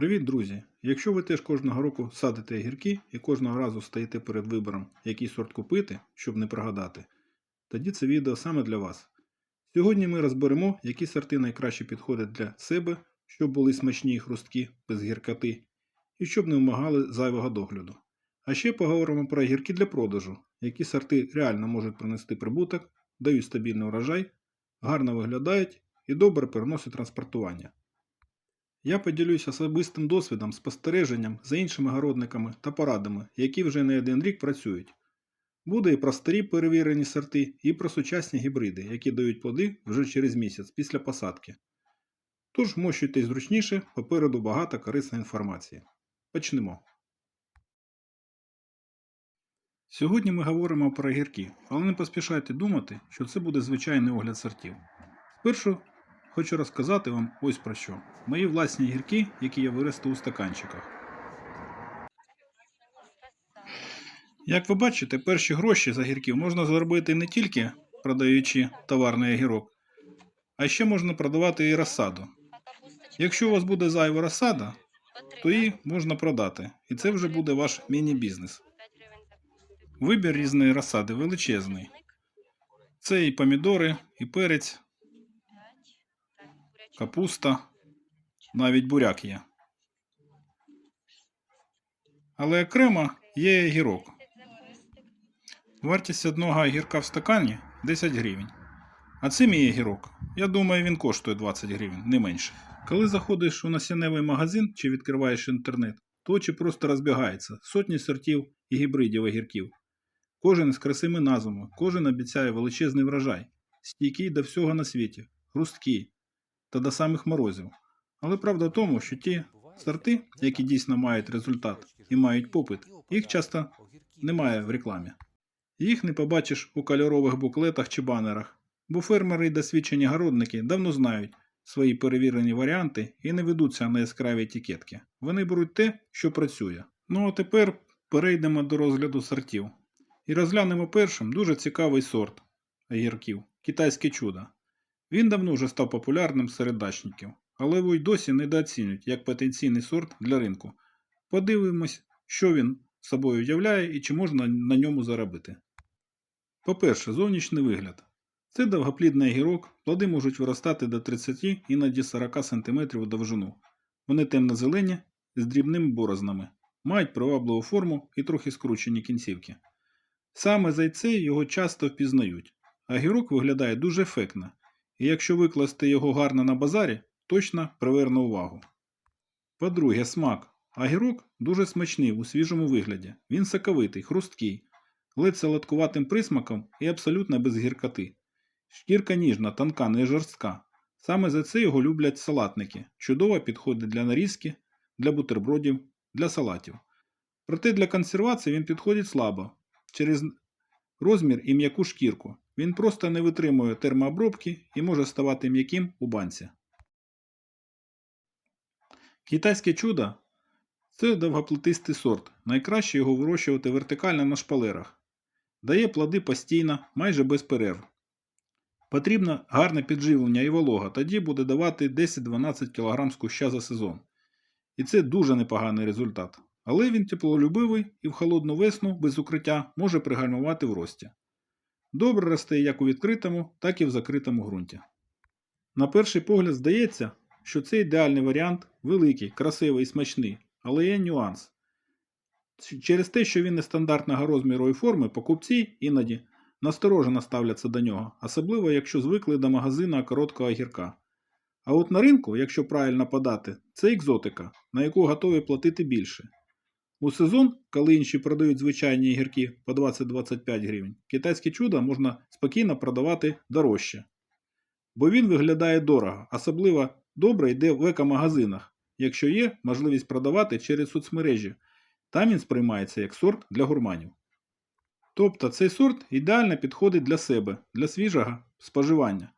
Привіт, друзі! Якщо ви теж кожного року садите огірки і кожного разу стаєте перед вибором, який сорт купити, щоб не прогадати, тоді це відео саме для вас. Сьогодні ми розберемо, які сорти найкраще підходять для себе, щоб були смачні і хрусткі, без гіркоти, і щоб не вимагали зайвого догляду. А ще поговоримо про огірки для продажу, які сорти реально можуть принести прибуток, дають стабільний урожай, гарно виглядають і добре переносять транспортування. Я поділюся особистим досвідом, спостереженням за іншими городниками та порадами, які вже не один рік працюють. Буде і про старі перевірені сорти, і про сучасні гібриди, які дають плоди вже через місяць після посадки. Тож вмощуйтесь зручніше, попереду багато корисної інформації. Почнемо. Сьогодні ми говоримо про огірки, але не поспішайте думати, що це буде звичайний огляд сортів. Спершу Хочу розказати вам ось про що. Мої власні гірки, які я виростив у стаканчиках. Як ви бачите, перші гроші за гірків можна заробити не тільки продаючи товарний огірок, а ще можна продавати і розсаду. Якщо у вас буде зайва розсада, то її можна продати, і це вже буде ваш міні-бізнес. Вибір різної розсади величезний. Це і помідори, і перець, капуста, навіть буряк є. Але окремо є огірок. Вартість одного огірка в стакані 10 гривень. А це мій огірок. Я думаю, він коштує 20 гривень, не менше. Коли заходиш у насінневий магазин чи відкриваєш інтернет, то очі просто розбігаються сотні сортів і гібридів огірків. Кожен із красивими назвами, кожен обіцяє величезний врожай, стійкий до всього на світі, хрусткий, та до самих морозів. Але правда в тому, що ті сорти, які дійсно мають результат і мають попит, їх часто немає в рекламі. Їх не побачиш у кольорових буклетах чи банерах, бо фермери і досвідчені городники давно знають свої перевірені варіанти і не ведуться на яскраві етикетки. Вони беруть те, що працює. Ну а тепер перейдемо до розгляду сортів. І розглянемо першим дуже цікавий сорт огірків китайське чудо. Він давно вже став популярним серед дачників, але його й досі недооцінюють як потенційний сорт для ринку. Подивимось, що він собою являє і чи можна на ньому заробити. По-перше, зовнішній вигляд. Це довгоплідний огірок, плоди можуть виростати до 30 іноді 40 см у довжину. Вони темно-зелені з дрібними борознами, мають привабливу форму і трохи скручені кінцівки. Саме за це його часто впізнають. а Огірок виглядає дуже ефектно, і якщо викласти його гарно на базарі, точно приверне увагу. По-друге, смак. Огірок дуже смачний у свіжому вигляді. Він соковитий, хрусткий, ледь солодкуватим присмаком і абсолютно без гіркоти. Шкірка ніжна, тонка, не жорстка. Саме за це його люблять салатники. Чудово підходить для нарізки, для бутербродів, для салатів. Проте для консервації він підходить слабо через розмір і м'яку шкірку. Він просто не витримує термообробки і може ставати м'яким у банці. Китайське чудо це довгоплетистий сорт. Найкраще його вирощувати вертикально на шпалерах. Дає плоди постійно, майже без перерв. Потрібно гарне підживлення і волога, тоді буде давати 10-12 кг куща за сезон. І це дуже непоганий результат. Але він теплолюбивий і в холодну весну без укриття може пригальмувати в рості. Добре росте як у відкритому, так і в закритому ґрунті. На перший погляд здається, що це ідеальний варіант, великий, красивий і смачний, але є нюанс. Через те, що він нестандартного розміру і форми, покупці іноді насторожено ставляться до нього, особливо якщо звикли до магазина короткого гірка. А от на ринку, якщо правильно подати, це екзотика, на яку готові платити більше. У сезон, коли інші продають звичайні гірки по 20-25 гривень, китайське чудо можна спокійно продавати дорожче. Бо він виглядає дорого, особливо добре йде в екомагазинах, якщо є можливість продавати через соцмережі. Там він сприймається як сорт для гурманів. Тобто цей сорт ідеально підходить для себе, для свіжого споживання.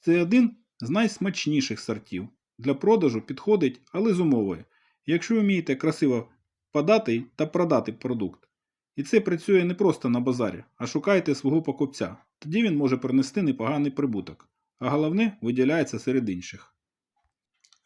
Це один з найсмачніших сортів. Для продажу підходить, але з умовою. Якщо вмієте красиво подати та продати продукт. І це працює не просто на базарі, а шукайте свого покупця. Тоді він може принести непоганий прибуток, а головне виділяється серед інших.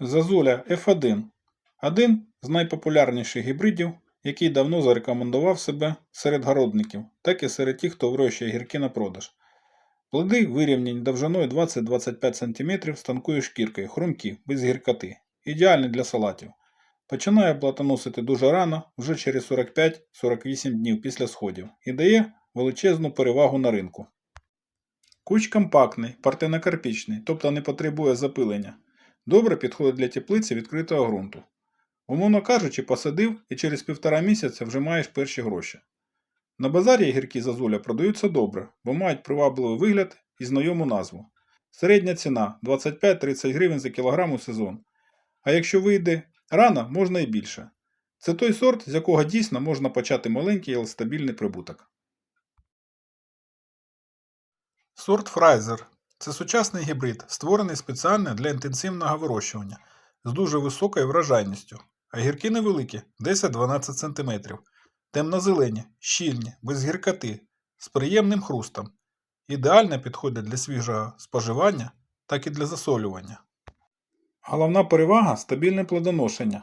Зазоля F1 Один з найпопулярніших гібридів, який давно зарекомендував себе серед городників, так і серед тих, хто вирощує гірки на продаж. Плоди вирівняні довжиною 20-25 см з тонкою шкіркою, хрумкі, без гіркоти. Ідеальні для салатів. Починає платоносити дуже рано, вже через 45-48 днів після сходів, і дає величезну перевагу на ринку. Куч компактний, партенокарпічний, тобто не потребує запилення. Добре підходить для теплиці відкритого ґрунту. Умовно кажучи, посадив і через півтора місяця вже маєш перші гроші. На базарі гіркі зазуля продаються добре, бо мають привабливий вигляд і знайому назву. Середня ціна 25-30 гривень за кілограм у сезон. А якщо вийде рано, можна і більше. Це той сорт, з якого дійсно можна почати маленький, але стабільний прибуток. Сорт Фрайзер це сучасний гібрид, створений спеціально для інтенсивного вирощування з дуже високою врожайністю. А гірки невеликі 10-12 см. Темно-зелені, щільні, без гіркоти, з приємним хрустом. Ідеально підходять для свіжого споживання, так і для засолювання. Головна перевага стабільне плодоношення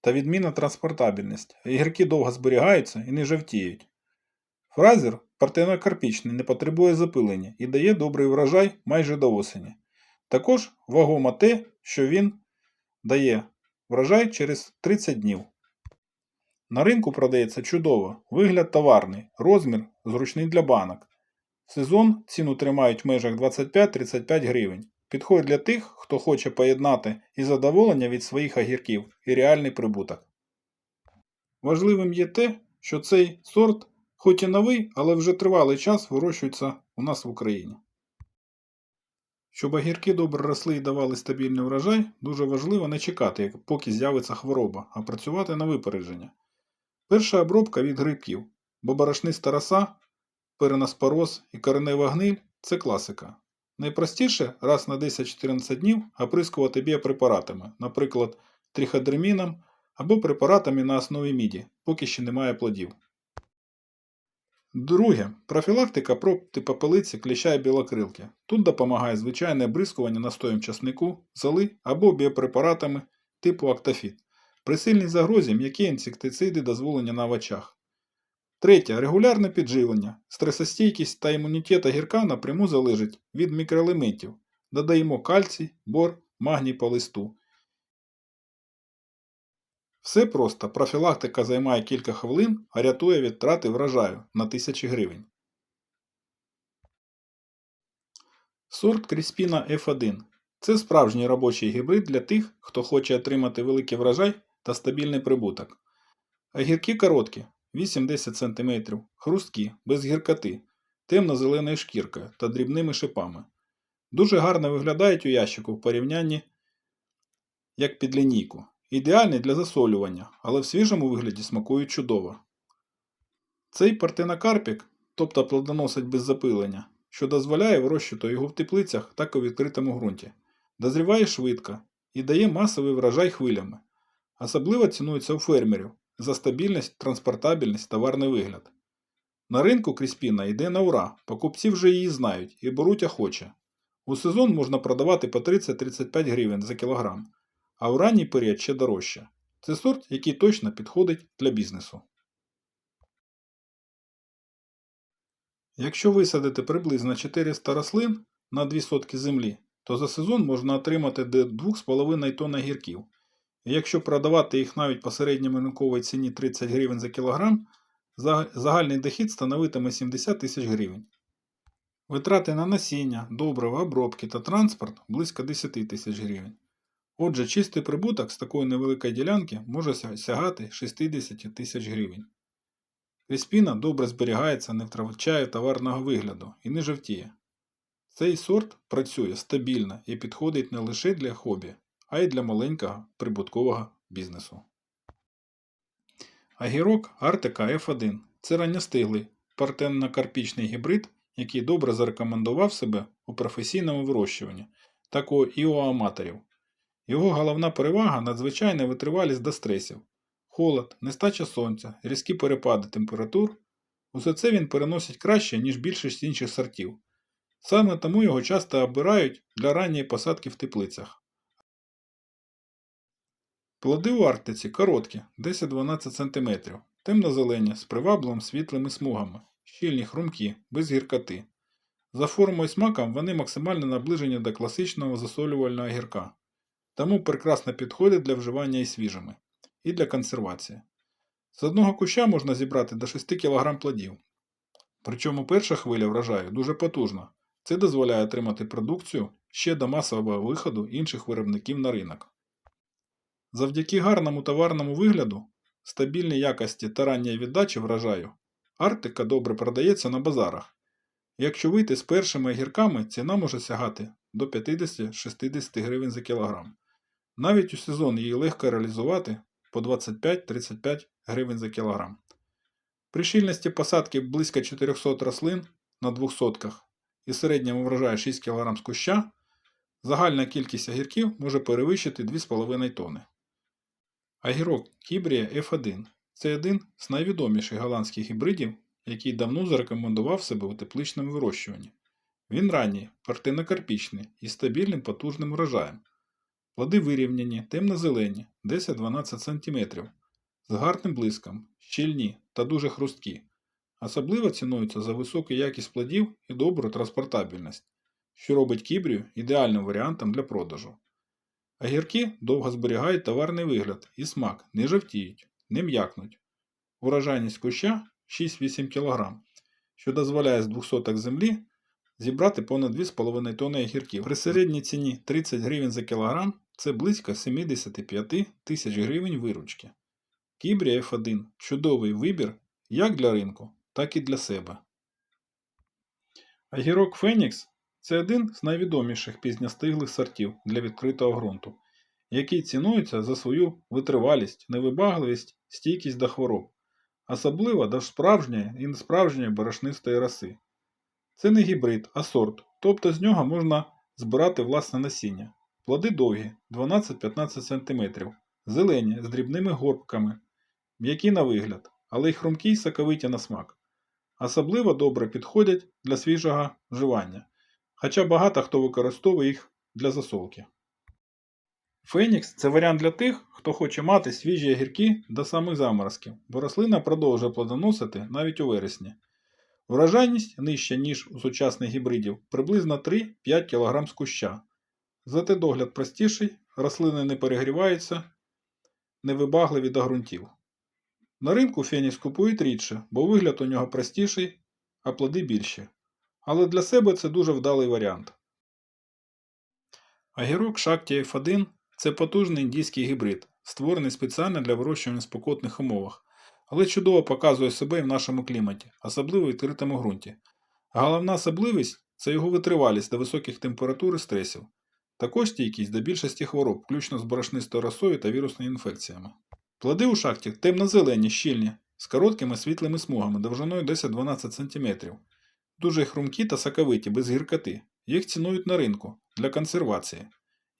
та відмінна транспортабельність. Гірки довго зберігаються і не жовтіють. Фразер партенокарпічний, не потребує запилення і дає добрий врожай майже до осені. Також вагомо те, що він дає врожай через 30 днів. На ринку продається чудово, вигляд товарний, розмір зручний для банок. В сезон ціну тримають в межах 25-35 гривень. Підходить для тих, хто хоче поєднати і задоволення від своїх огірків, і реальний прибуток. Важливим є те, що цей сорт, хоч і новий, але вже тривалий час вирощується у нас в Україні. Щоб огірки добре росли і давали стабільний врожай, дуже важливо не чекати, поки з'явиться хвороба, а працювати на випередження. Перша обробка від грибків, бо борошниста роса, перенаспороз і коренева гниль це класика. Найпростіше раз на 10-14 днів оприскувати біопрепаратами, наприклад, триходерміном або препаратами на основі міді, поки ще немає плодів. Друге. Профілактика проти попелиці кліща і білокрилки. Тут допомагає звичайне обрискування настоєм часнику, золи або біопрепаратами типу Актофіт. При сильній загрозі м'які інсектициди дозволені на овочах. Третє. Регулярне підживлення. Стресостійкість та імунітет огірка напряму залежить від мікроелементів. Додаємо кальцій, бор, магній по листу. Все просто. Профілактика займає кілька хвилин, а рятує від трати врожаю на тисячі гривень. Сорт Кріспіна F1 це справжній робочий гібрид для тих, хто хоче отримати великий врожай та стабільний прибуток. Огірки короткі 8-10 см, хрусткі, без гіркоти, темно-зеленою шкіркою та дрібними шипами. Дуже гарно виглядають у ящику в порівнянні як під лінійку. Ідеальний для засолювання, але в свіжому вигляді смакують чудово. Цей партенокарпік, тобто плодоносить без запилення, що дозволяє вирощувати його в теплицях так і у відкритому ґрунті, дозріває швидко і дає масовий врожай хвилями. Особливо цінується у фермерів за стабільність, транспортабельність, товарний вигляд. На ринку Кріспіна йде на ура, покупці вже її знають і беруть охоче. У сезон можна продавати по 30-35 гривень за кілограм, а у ранній період ще дорожче. Це сорт, який точно підходить для бізнесу. Якщо висадити приблизно 400 рослин на 2 сотки землі, то за сезон можна отримати до 2,5 тонн гірків. Якщо продавати їх навіть по середньому ринковій ціні 30 гривень за кілограм, загальний дохід становитиме 70 тисяч гривень. Витрати на насіння, добрива, обробки та транспорт близько 10 тисяч гривень. Отже, чистий прибуток з такої невеликої ділянки може сягати 60 тисяч гривень. Кріспіна добре зберігається, не втрачає товарного вигляду і не жовтіє. Цей сорт працює стабільно і підходить не лише для хобі, а й для маленького прибуткового бізнесу. Агірок Артека F1 це ранньостиглий партенно-карпічний гібрид, який добре зарекомендував себе у професійному вирощуванні, також і у аматорів. Його головна перевага надзвичайна витривалість до стресів. Холод, нестача сонця, різкі перепади температур усе це він переносить краще, ніж більшість інших сортів. Саме тому його часто обирають для ранньої посадки в теплицях. Плоди у Арктиці короткі, 10-12 см, темно-зелені, з привабливим світлими смугами, щільні хрумкі, без гіркоти. За формою і смаком вони максимально наближені до класичного засолювального гірка, тому прекрасно підходять для вживання і свіжими, і для консервації. З одного куща можна зібрати до 6 кг плодів. Причому перша хвиля врожаю дуже потужна. Це дозволяє отримати продукцію ще до масового виходу інших виробників на ринок. Завдяки гарному товарному вигляду, стабільній якості та ранній віддачі врожаю, Арктика добре продається на базарах. Якщо вийти з першими огірками, ціна може сягати до 50-60 гривень за кілограм. Навіть у сезон її легко реалізувати по 25-35 гривень за кілограм. При щільності посадки близько 400 рослин на двох сотках і середньому врожаю 6 кг з куща, загальна кількість огірків може перевищити 2,5 тонни. Огірок Кібрія F1 це один з найвідоміших голландських гібридів, який давно зарекомендував себе у тепличному вирощуванні. Він ранній, партинокарпічний і стабільним потужним врожаєм. Плоди вирівняні, темно-зелені, 10-12 см, з гарним блиском, щільні та дуже хрусткі. Особливо цінуються за високу якість плодів і добру транспортабельність, що робить кібрію ідеальним варіантом для продажу. Огірки довго зберігають товарний вигляд і смак, не жовтіють, не м'якнуть. Урожайність куща 6-8 кг, що дозволяє з 200 землі зібрати понад 2,5 тонни огірків. При середній ціні 30 гривень за кілограм це близько 75 тисяч гривень виручки. Кібрія F1 чудовий вибір як для ринку, так і для себе. Огірок Фенікс це один з найвідоміших пізньостиглих сортів для відкритого ґрунту, який цінується за свою витривалість, невибагливість, стійкість до хвороб, особливо до справжньої і несправжньої борошнистої роси. Це не гібрид, а сорт, тобто з нього можна збирати власне насіння. Плоди довгі 12-15 см, зелені з дрібними горбками, м'які на вигляд, але й хрумкі й соковиті на смак. Особливо добре підходять для свіжого вживання, хоча багато хто використовує їх для засолки. Фенікс це варіант для тих, хто хоче мати свіжі огірки до самих заморозків, бо рослина продовжує плодоносити навіть у вересні. Врожайність нижча, ніж у сучасних гібридів, приблизно 3-5 кг з куща. Зате догляд простіший, рослини не перегріваються, невибагливі до ґрунтів. На ринку фенікс купують рідше, бо вигляд у нього простіший, а плоди більші. Але для себе це дуже вдалий варіант. Огірок Шакті F1 це потужний індійський гібрид, створений спеціально для вирощування в спекотних умовах, але чудово показує себе і в нашому кліматі, особливо в відкритому ґрунті. Головна особливість це його витривалість до високих температур і стресів, також стійкість до більшості хвороб, включно з борошнистою росою та вірусними інфекціями. Плоди у шахті темно-зелені, щільні, з короткими світлими смугами довжиною 10-12 см. Дуже хрумкі та соковиті, без гіркоти. Їх цінують на ринку для консервації.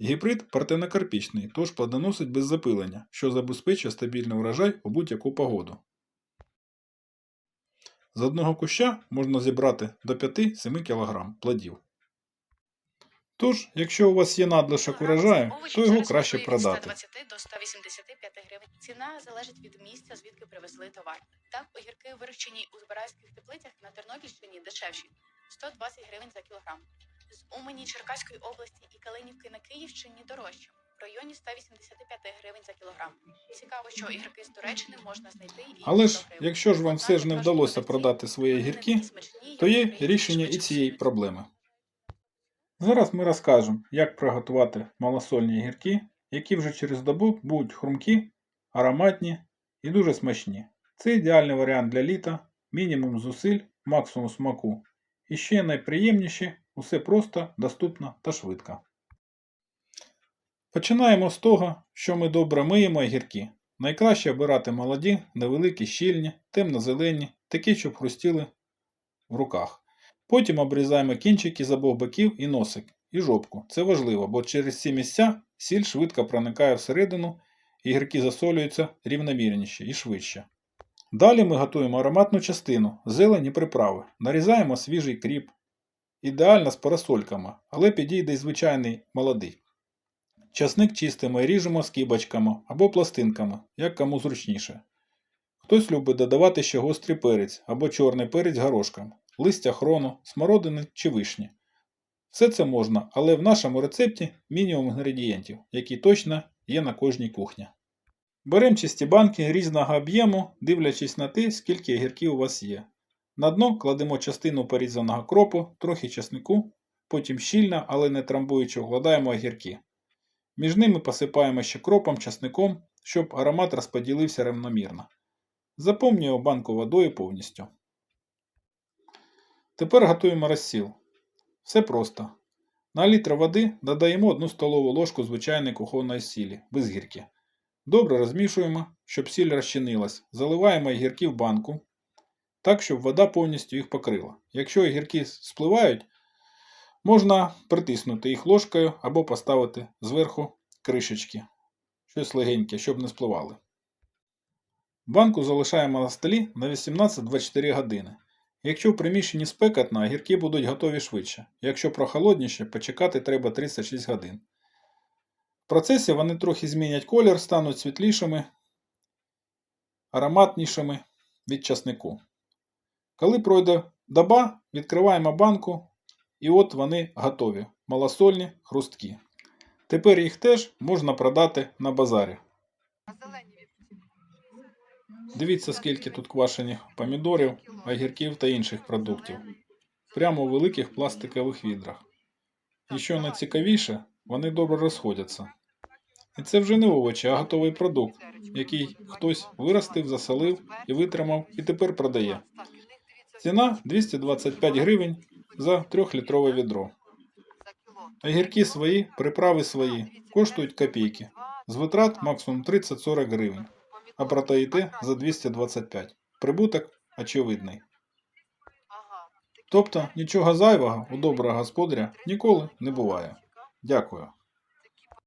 Гібрид партенокарпічний, тож плодоносить без запилення, що забезпечує стабільний урожай у будь-яку погоду. З одного куща можна зібрати до 5-7 кг плодів. Тож, якщо у вас є надлишок урожаю, то його краще продати. 120 до 185 гривень. Ціна залежить від місця, звідки привезли товар. Так, огірки, вирощені у збиральських теплицях на Тернопільщині, дешевші 120 гривень за кілограм. З Умані Черкаської області і Калинівки на Київщині дорожче. В районі 185 гривень за кілограм. Цікаво, що огірки з Туреччини можна знайти і Але ж, якщо ж вам все ж не вдалося продати свої смачні, то є рішення і цієї проблеми. Зараз ми розкажемо, як приготувати малосольні огірки, які вже через добу будуть хрумкі, ароматні і дуже смачні. Це ідеальний варіант для літа, мінімум зусиль, максимум смаку. І ще найприємніше, усе просто, доступно та швидко. Починаємо з того, що ми добре миємо огірки. Найкраще обирати молоді, невеликі, щільні, темно-зелені, такі, щоб хрустіли в руках. Потім обрізаємо кінчики з обох боків і носик, і жопку. Це важливо, бо через ці місця сіль швидко проникає всередину і гірки засолюються рівномірніше і швидше. Далі ми готуємо ароматну частину, зелені приправи, нарізаємо свіжий кріп, ідеально з парасольками, але підійде й звичайний молодий. Часник чистимо і ріжемо скибочками або пластинками, як кому зручніше. Хтось любить додавати ще гострий перець або чорний перець горошком, листя хрону, смородини чи вишні. Все це можна, але в нашому рецепті мінімум інгредієнтів, які точно є на кожній кухні. Беремо чисті банки різного об'єму, дивлячись на те, скільки огірків у вас є. На дно кладемо частину порізаного кропу, трохи чеснику, потім щільно, але не трамбуючи, вкладаємо огірки. Між ними посипаємо ще кропом, часником, щоб аромат розподілився рівномірно. Заповнюємо банку водою повністю. Тепер готуємо розсіл. Все просто. На літр води додаємо 1 столову ложку звичайної кухонної сілі, без гірки. Добре розмішуємо, щоб сіль розчинилась. Заливаємо огірки в банку, так, щоб вода повністю їх покрила. Якщо огірки спливають, можна притиснути їх ложкою або поставити зверху кришечки, щось легеньке, щоб не спливали. Банку залишаємо на столі на 18-24 години. Якщо в приміщенні спекотно, огірки будуть готові швидше. Якщо прохолодніше, почекати треба 36 годин. В процесі вони трохи змінять колір, стануть світлішими, ароматнішими від часнику. Коли пройде доба, відкриваємо банку, і от вони готові. Малосольні, хрусткі. Тепер їх теж можна продати на базарі. Дивіться, скільки тут квашених помідорів, огірків та інших продуктів. Прямо у великих пластикових відрах. І що найцікавіше, вони добре розходяться. І це вже не овочі, а готовий продукт, який хтось виростив, засолив і витримав, і тепер продає. Ціна 225 гривень за 3-літрове відро. Огірки свої, приправи свої, коштують копійки. З витрат максимум 30-40 гривень, а продаєте за 225. Прибуток очевидний. Тобто нічого зайвого у доброго господаря ніколи не буває. Дякую.